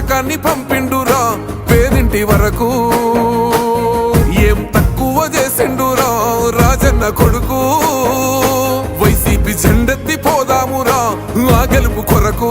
పథకాన్ని పంపిండురా పేదింటి వరకు. ఏం తక్కువ చేసిండురా రాజన్న కొడుకు. వైసీపీ జెండెత్తి పోదామురా ఆ గెలుపు కొరకు.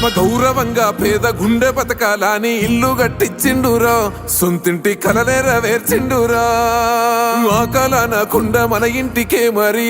ఆత్మ గౌరవంగా పేద గుండె బతకాలని ఇల్లు గట్టిచ్చిండురా సొంతింటి కలనేర వేర్చిండురా. కల మన ఇంటికే మరి